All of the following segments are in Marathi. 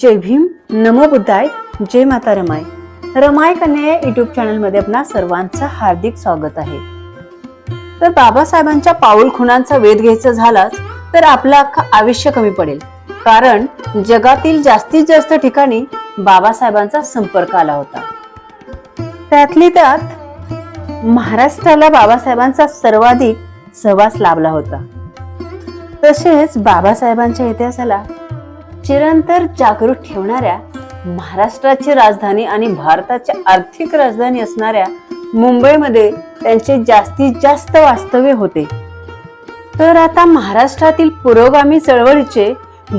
जय भीम नमो बुद्धाय जय माता रमाय. रमाय कन्या युट्यूब चॅनलमध्ये आपणा सर्वांचं हार्दिक स्वागत आहे. तर बाबासाहेबांच्या पाऊल खुणांचा वेध घ्यायचा झालाच तर आपलं अख्खं आयुष्य कमी पडेल. कारण जगातील जास्तीत जास्त ठिकाणी बाबासाहेबांचा संपर्क आला होता. त्यातली त्यात महाराष्ट्राला बाबासाहेबांचा सर्वाधिक सहवास लाभला होता. तसेच बाबासाहेबांच्या इतिहासाला चिरंतर जागृत ठेवणाऱ्या महाराष्ट्राची राजधानी आणि भारताची आर्थिक राजधानी असणाऱ्या मुंबईमध्ये त्यांचे जास्तीत जास्त वास्तव्य होते. तर आता महाराष्ट्रातील पुरोगामी चळवळीचे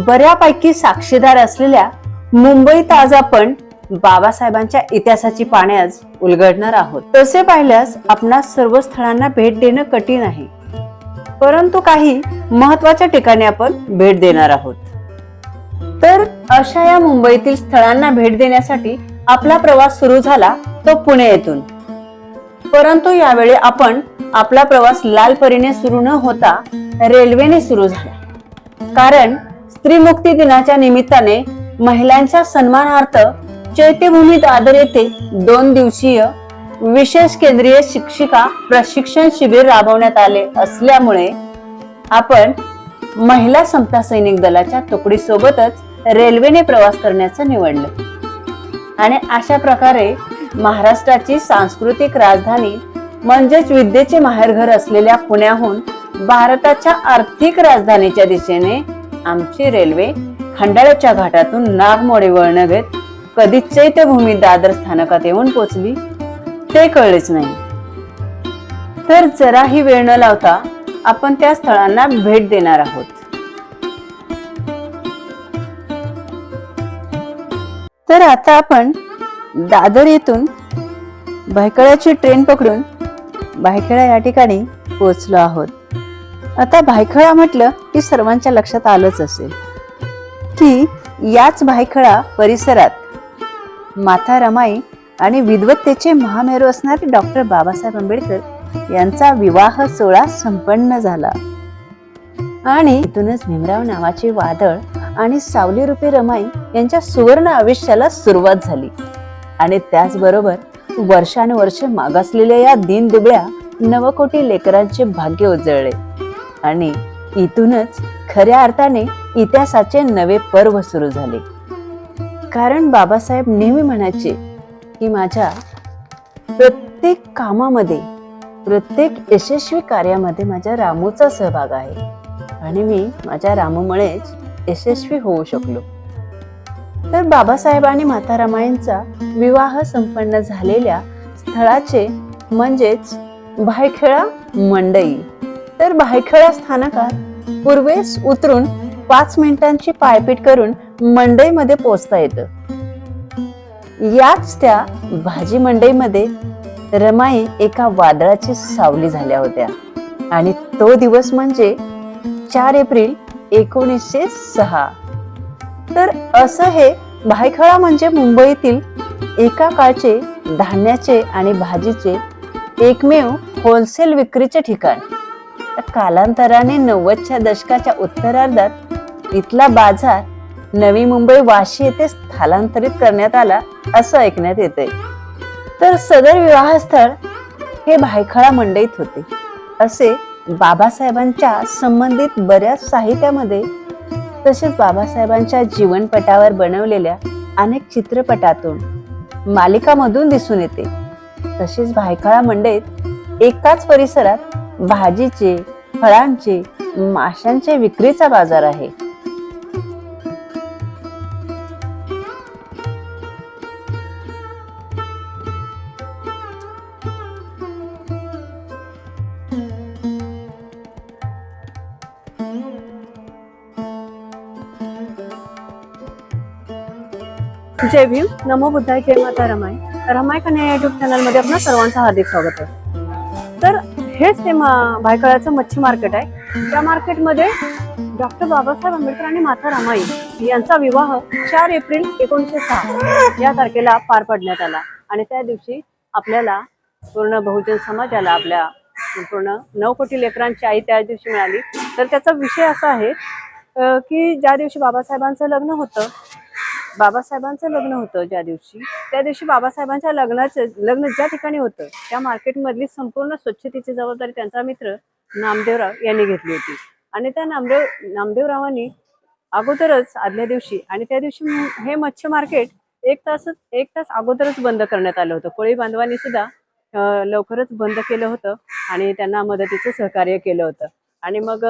बऱ्यापैकी साक्षीदार असलेल्या मुंबईत आज आपण बाबासाहेबांच्या इतिहासाची पाने आज उलगडणार आहोत. तसे पाहिल्यास आपणास सर्व स्थळांना भेट देणं कठीण आहे. परंतु काही महत्त्वाच्या ठिकाणी आपण भेट देणार आहोत. तर अशा या मुंबईतील स्थळांना भेट देण्यासाठी आपला प्रवास सुरू झाला तो पुणे येथून. परंतु यावेळी आपण आपला प्रवास लाल परीने सुरू न होता रेल्वेने सुरू झाला. कारण स्त्री मुक्ती दिनाच्या निमित्ताने महिलांच्या सन्मानार्थ चैत्यभूमी दादर येथे दोन दिवसीय विशेष केंद्रीय शिक्षिका प्रशिक्षण शिबिर राबवण्यात आले असल्यामुळे आपण महिला समता सैनिक दलाच्या तुकडी सोबतच रेल्वेने प्रवास करण्याचं निवडलं. आणि अशा प्रकारे महाराष्ट्राची सांस्कृतिक राजधानी म्हणजेच विद्येचे माहेरघर असलेल्या पुण्याहून भारताच्या आर्थिक राजधानीच्या दिशेने आमची रेल्वे खंडाळ्याच्या घाटातून नागमोडे वळण घेत कधी चैत्यभूमी दादर स्थानकात येऊन पोचली ते कळलेच नाही. तर जराही वेळ न लावता आपण त्या स्थळांना भेट देणार आहोत. तर आता आपण दादर येथून भायखळ्याची ट्रेन पकडून भायखळा या ठिकाणी पोहोचलो आहोत. आता भायखळा म्हटलं की सर्वांच्या लक्षात आलंच असेल की याच भायखळा परिसरात माता रमाई आणि विद्वत्तेचे महामेरू असणारे डॉक्टर बाबासाहेब आंबेडकर यांचा विवाह सोहळा संपन्न झाला. आणि इथूनच भीमराव नावाचे वादळ आणि सावली रूपी रमाई यांच्या सुवर्ण आयुष्याला सुरुवात झाली. आणि त्याचबरोबर वर्षानुवर्षे मागासलेल्या या दीन दुबळ्या नवकोटी लेकरांचे भाग्य उजळले. आणि इथूनच खऱ्या अर्थाने इतिहासाचे नवे पर्व सुरू झाले. कारण बाबासाहेब नेहमी म्हणायचे की माझ्या प्रत्येक कामामध्ये प्रत्येक यशस्वी कार्यामध्ये माझ्या रामूचा सहभाग आहे. आणि मी माझ्या रामूमुळेच यशस्वी होऊ शकलो. तर बाबासाहेब आणि माता रमाईंचा विवाह संपन्न झालेल्या स्थळाचे म्हणजेच भायखेळा मंडई. तर भायखेळा स्थानकात पूर्वेस उतरून पाच मिनिटांची पायपीट करून मंडईमध्ये पोचता येतं. याच त्या भाजी मंडईमध्ये रमाई एका वादळाची सावली झाल्या होत्या. आणि तो दिवस म्हणजे चार एप्रिल एकोणीसशे सहा. तर असं हे भायखळा म्हणजे मुंबईतील एका काळचे धान्याचे आणि भाजीचे एकमेव होलसेल विक्रीचे ठिकाण. कालांतराने नव्वदच्या दशकाच्या उत्तरार्धात इथला बाजार नवी मुंबई वाशी येथे स्थलांतरित करण्यात आला असं ऐकण्यात येते तर सदर विवाहस्थळ हे भायखळा मंडईत होते. असे बाबासाहेबांच्या संबंधित बऱ्याच साहित्यामध्ये तसेच बाबासाहेबांच्या जीवनपटावर बनवलेल्या अनेक चित्रपटातून मालिकामधून दिसून येते. तसेच भायखळा मंडईत एकाच परिसरात भाजीचे फळांचे माशांचे विक्रीचा बाजार आहे. जय भीम. नमो बुद्धाय जय माता रमाय. रमाय कन्या या युट्यूब चॅनलमध्ये आपलं सर्वांचं हार्दिक स्वागत आहे. तर हेच ते मा- भायखळ्याचं मच्छी मार्केट आहे. त्या मार्केटमध्ये डॉक्टर बाबासाहेब आंबेडकर आणि माता रमाई यांचा विवाह चार एप्रिल एकोणीसशे सहा या तारखेला पार पडण्यात आला. आणि त्या दिवशी आपल्याला पूर्ण बहुजन समाजाला आपल्या पूर्ण नऊ कोटी लेकरांची आई त्या दिवशी मिळाली. तर त्याचा विषय असा आहे की ज्या दिवशी बाबासाहेबांचं लग्न होतं बाबासाहेबांचं लग्न होतं ज्या दिवशी. त्या दिवशी बाबासाहेबांच्या लग्नाचं लग्न ज्या ठिकाणी होतं त्या मार्केटमधली संपूर्ण स्वच्छतेची जबाबदारी त्यांचा मित्र नामदेवराव यांनी घेतली होती. आणि त्या नामदेव नामदेवरावांनी अगोदरच आदल्या दिवशी आणि त्या दिवशी हे मच्छी मार्केट एक तास एक तास अगोदरच बंद करण्यात आलं होतं. कोळी बांधवांनी सुद्धा लवकरच बंद केलं होतं आणि त्यांना मदतीचं सहकार्य केलं होतं. आणि मग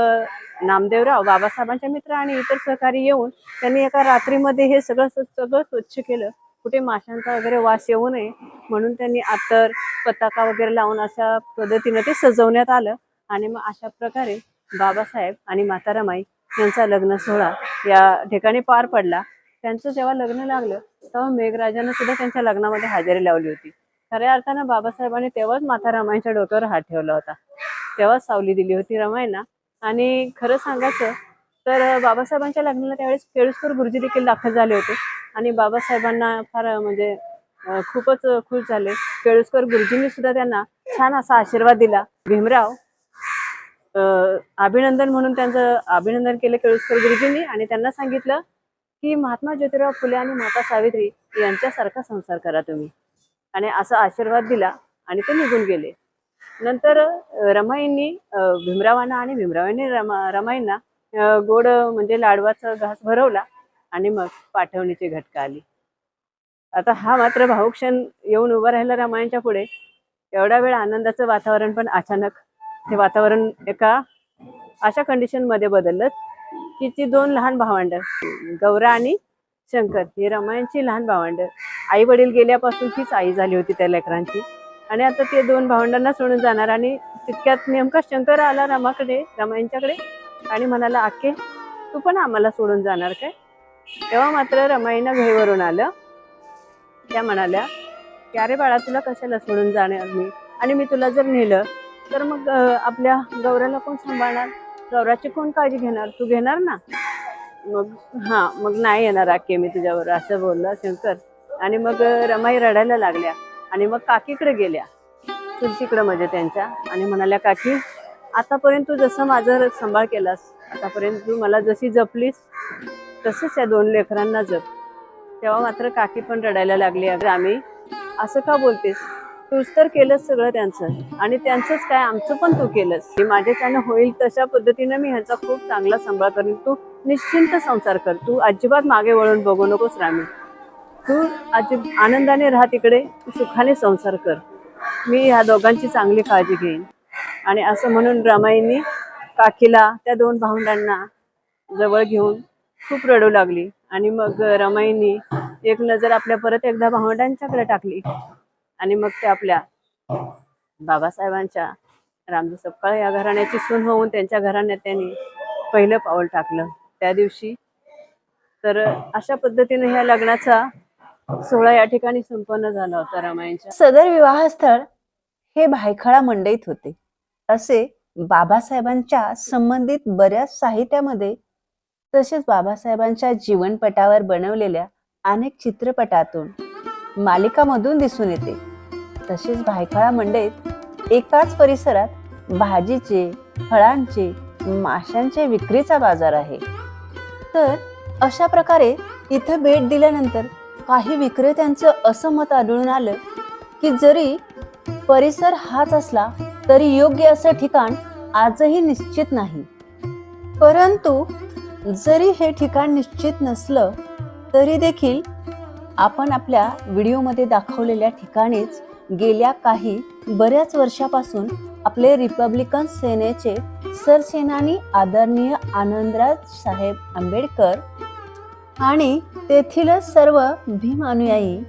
नामदेवराव बाबासाहेबांचे मित्र आणि इतर सहकारी येऊन त्यांनी एका रात्रीमध्ये हे सगळं सगळं स्वच्छ केलं. कुठे माशांचा वगैरे वास येऊ नये म्हणून त्यांनी आतर पताका वगैरे लावून अशा पद्धतीनं ते सजवण्यात आलं. आणि मग अशा प्रकारे बाबासाहेब आणि माता रमाई यांचा लग्न सोहळा या ठिकाणी पार पडला. त्यांचं जेव्हा लग्न लागलं तेव्हा मेघराजानं सुद्धा त्यांच्या लग्नामध्ये हजेरी लावली होती. खऱ्या अर्थानं बाबासाहेबांनी तेव्हाच माता रमाईच्या डोक्यावर हात ठेवला होता. तेव्हा सावली दिली होती रमाईंना. आणि खरं सांगायचं तर बाबासाहेबांच्या लग्नाला त्यावेळेस केळुसकर गुरुजी देखील दाखल झाले होते. आणि बाबासाहेबांना फार म्हणजे खूपच खुश झाले. केळुसकर गुरुजींनी सुद्धा त्यांना छान असा आशीर्वाद दिला. भीमराव अं, अभिनंदन म्हणून त्यांचं अभिनंदन केलं केळुसकर गुरुजींनी. आणि त्यांना सांगितलं की महात्मा ज्योतिराव फुले आणि माता सावित्री यांच्यासारखा संसार करा तुम्ही. आणि असा आशीर्वाद दिला आणि ते निघून गेले. नंतर रमाईंनी भीमरावांना आणि भीमरावांनी रमा रमाईंना गोड म्हणजे लाडवाचा घास भरवला आणि मग पाठवणीची घटका आली. आता हा मात्र भाऊक्षण येऊन उभा राहिला रमाईंच्या पुढे. एवढा वेळ आनंदाचं वातावरण पण अचानक ते वातावरण एका अशा कंडिशनमध्ये बदललं की ती दोन लहान भावंड गौरा आणि शंकर ही रमायांची लहान भावंड. आई वडील गेल्यापासून तीच आई झाली होती त्या लेकरांची. आणि आता ते दोन भावंडांना सोडून जाणार आणि तितक्यात नेमका शंकर आला रमाकडे रमाईंच्याकडे आणि म्हणाला आके तू पण आम्हाला सोडून जाणार काय? तेव्हा मात्र रमाईनं घरीवरून आलं. त्या म्हणाल्या की अरे बाळा तुला कशाला सोडून जाणार मी? आणि मी तुला जर नेलं तर मग आपल्या गौऱ्याला कोण सांभाळणार? गौराची कोण काळजी घेणार? तू घेणार ना? मग हां मग नाही येणार आके मी तुझ्यावर असं बोललं शंकर. आणि मग रमाई रडायला लागल्या. आणि मग काकीकडे गेल्या. तुलसीकडे म्हणजे त्यांच्या. आणि म्हणाल्या काकी आतापर्यंत तू जसं माझं सांभाळ केलास आतापर्यंत तू मला जशी जपलीस तसंच या दोन लेकरांना जप. तेव्हा मात्र काकी पण रडायला लागली अगं आम्ही असं का बोलतेस? तूच तर केलंस सगळं त्यांचं. आणि त्यांचंच काय? आमचं पण तू केलंस. की माझ्याच्यानं होईल तशा पद्धतीनं मी ह्याचा खूप चांगला सांभाळ करेन. तू निश्चिंत संसार कर. तू अजिबात मागे वळून बघू नकोस रामी. तू अजिब आनंदाने राहा तिकडे तू सुखाने संसार कर. मी ह्या दोघांची चांगली काळजी घेईन. आणि असं म्हणून रमाईंनी काकीला त्या दोन भावंडांना जवळ घेऊन खूप रडू लागली. आणि मग रमाईंनी एक नजर आपल्या परत एकदा भावंडांच्याकडे टाकली. आणि मग ते आपल्या बाबासाहेबांच्या रामजी सपकाळ या घराण्याची सून होऊन त्यांच्या घराण्यात त्यांनी पहिलं पाऊल टाकलं. त्या दिवशी तर अशा पद्धतीने ह्या लग्नाचा सोहळा या ठिकाणी संपन्न झाला होता रामायणच्या. सदर विवाहस्थळ हे भायखळा मंडईत होते. असे बाबासाहेबांच्या संबंधित बऱ्याच साहित्यामध्ये तसेच बाबासाहेबांच्या जीवनपटावर बनवलेल्या अनेक चित्रपटातून मालिकामधून दिसून येते. तसेच भायखळा मंडईत एकाच परिसरात भाजीचे फळांचे माशांचे विक्रीचा बाजार आहे. तर अशा प्रकारे इथं भेट दिल्यानंतर काही विक्रेत्यांचं असं मत आढळून आलं की जरी परिसर हाच असला तरी योग्य असं ठिकाण आजही निश्चित नाही. परंतु जरी हे ठिकाण निश्चित नसलं तरी देखील आपण आपल्या व्हिडिओमध्ये दाखवलेल्या ठिकाणीच गेल्या काही बऱ्याच वर्षापासून आपले रिपब्लिकन सेनेचे सरसेनानी आदरणीय आनंदराज साहेब आंबेडकर आणि तेथीलच सर्व भीम अनुयायी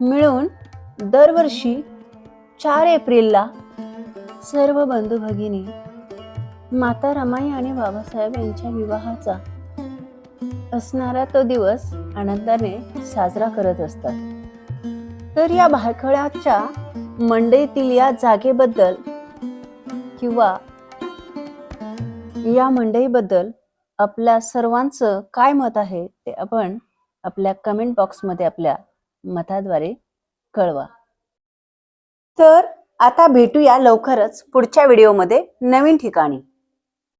मिळून दरवर्षी चार एप्रिलला सर्व बंधू भगिनी माता रमाई आणि बाबासाहेब यांच्या विवाहाचा असणारा तो दिवस आनंदाने साजरा करत असतात. तर या भायखळ्याच्या मंडईतील या जागेबद्दल किंवा या मंडईबद्दल आपल्या सर्वांचं काय मत आहे ते आपण आपल्या कमेंट बॉक्समध्ये आपल्या मताद्वारे कळवा. तर आता भेटूया लवकरच पुढच्या व्हिडिओमध्ये नवीन ठिकाणी.